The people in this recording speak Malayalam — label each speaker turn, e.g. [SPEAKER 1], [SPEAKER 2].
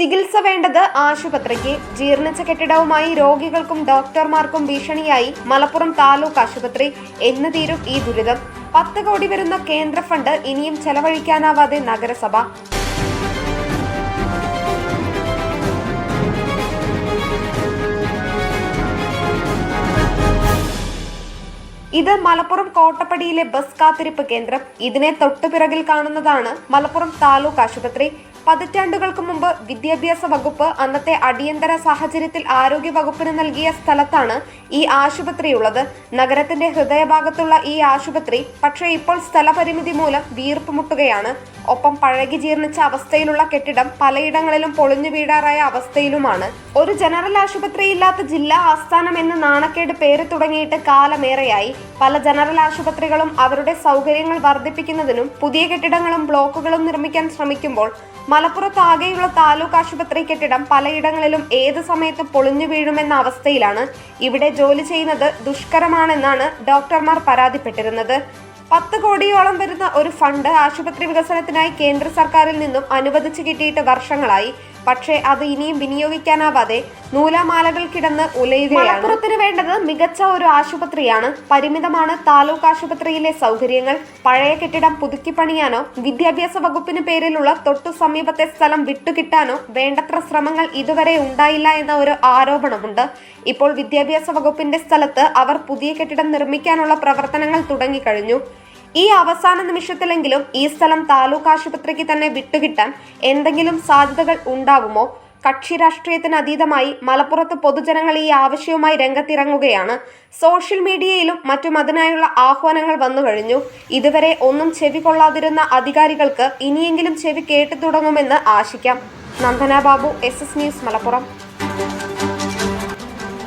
[SPEAKER 1] ചികിത്സ വേണ്ടത് ആശുപത്രിക്ക്. ജീർണിച്ച കെട്ടിടവുമായി രോഗികൾക്കും ഡോക്ടർമാർക്കും ഭീഷണിയായി മലപ്പുറം താലൂക്ക് ആശുപത്രി. എന്ന് തീരും ഈ ദുരിതം. പത്ത് കോടി വരുന്ന കേന്ദ്ര ഫണ്ട് ഇനിയും ചെലവഴിക്കാനാവാതെ നഗരസഭ. ഇത് മലപ്പുറം കോട്ടപ്പടിയിലെ ബസ് കാത്തിരിപ്പ് കേന്ദ്രം. ഇതിനെ തൊട്ടുപിറകിൽ കാണുന്നതാണ് മലപ്പുറം താലൂക്ക് ആശുപത്രി. പതിറ്റാണ്ടുകൾക്ക് മുമ്പ് വിദ്യാഭ്യാസ വകുപ്പ് അന്നത്തെ അടിയന്തര സാഹചര്യത്തിൽ ആരോഗ്യ വകുപ്പിന് നൽകിയ സ്ഥലത്താണ് ഈ ആശുപത്രിയുള്ളത്. നഗരത്തിന്റെ ഹൃദയഭാഗത്തുള്ള ഈ ആശുപത്രി പക്ഷേ ഇപ്പോൾ സ്ഥലപരിമിതി മൂലം വീർപ്പ് മുട്ടുകയാണ്. ഒപ്പം പഴകി ജീർണിച്ച അവസ്ഥയിലുള്ള കെട്ടിടം പലയിടങ്ങളിലും പൊളിഞ്ഞു വീഴാറായ അവസ്ഥയിലുമാണ്. ഒരു ജനറൽ ആശുപത്രി ഇല്ലാത്ത ജില്ലാ ആസ്ഥാനം എന്ന് നാണക്കേട് പേര് തുടങ്ങിയിട്ട് കാലമേറെയായി. പല ജനറൽ ആശുപത്രികളും അവരുടെ സൗകര്യങ്ങൾ വർദ്ധിപ്പിക്കുന്നതിനും പുതിയ കെട്ടിടങ്ങളും ബ്ലോക്കുകളും നിർമ്മിക്കാൻ ശ്രമിക്കുമ്പോൾ മലപ്പുറത്ത് ആകെയുള്ള താലൂക്ക് ആശുപത്രി കെട്ടിടം പലയിടങ്ങളിലും ഏത് സമയത്തും പൊളിഞ്ഞു വീഴുമെന്ന അവസ്ഥയിലാണ് ഇവിടെ ജോലി ചെയ്യുന്നത് ദുഷ്കരമാണെന്നാണ് ഡോക്ടർമാർ പരാതിപ്പെട്ടിരുന്നത്. പത്ത് കോടിയോളം വരുന്ന ഒരു ഫണ്ട് ആശുപത്രി വികസനത്തിനായി കേന്ദ്ര സർക്കാരിൽ നിന്നും അനുവദിച്ചു കിട്ടിയിട്ട് വർഷങ്ങളായി. പക്ഷേ അത് ഇനിയും വിനിയോഗിക്കാനാവാതെ നൂലാമാലകൾ കിടന്ന് ഉലയുകയാണ്. മലപ്പുറത്തിന് വേണ്ടത് മികച്ച ഒരു ആശുപത്രിയാണ്. പരിമിതമാണ് താലൂക്ക് ആശുപത്രിയിലെ സൗകര്യങ്ങൾ. പഴയ കെട്ടിടം പുതുക്കിപ്പണിയാനോ വിദ്യാഭ്യാസ വകുപ്പിന് പേരിലുള്ള തൊട്ടു സമീപത്തെ സ്ഥലം വിട്ടുകിട്ടാനോ വേണ്ടത്ര ശ്രമങ്ങൾ ഇതുവരെ ഉണ്ടായില്ല എന്ന ഒരു ആരോപണമുണ്ട്. ഇപ്പോൾ വിദ്യാഭ്യാസ വകുപ്പിന്റെ സ്ഥലത്ത് അവർ പുതിയ കെട്ടിടം നിർമ്മിക്കാനുള്ള പ്രവർത്തനങ്ങൾ തുടങ്ങിക്കഴിഞ്ഞു. ഈ അവസാന നിമിഷത്തിലെങ്കിലും ഈ സ്ഥലം താലൂക്ക് ആശുപത്രിക്ക് തന്നെ വിട്ടുകിട്ടാൻ എന്തെങ്കിലും സാധ്യതകൾ ഉണ്ടാവുമോ? കക്ഷി രാഷ്ട്രീയത്തിന് അതീതമായി മലപ്പുറത്ത് പൊതുജനങ്ങൾ ഈ ആവശ്യവുമായി രംഗത്തിറങ്ങുകയാണ്. സോഷ്യൽ മീഡിയയിലും മറ്റും അതിനായുള്ള ആഹ്വാനങ്ങൾ വന്നു കഴിഞ്ഞു. ഇതുവരെ ഒന്നും ചെവി കൊള്ളാതിരുന്ന അധികാരികൾക്ക് ഇനിയെങ്കിലും ചെവി കേട്ടു തുടങ്ങുമെന്ന് ആശിക്കാം. Nandana Babu S S news Malappuram.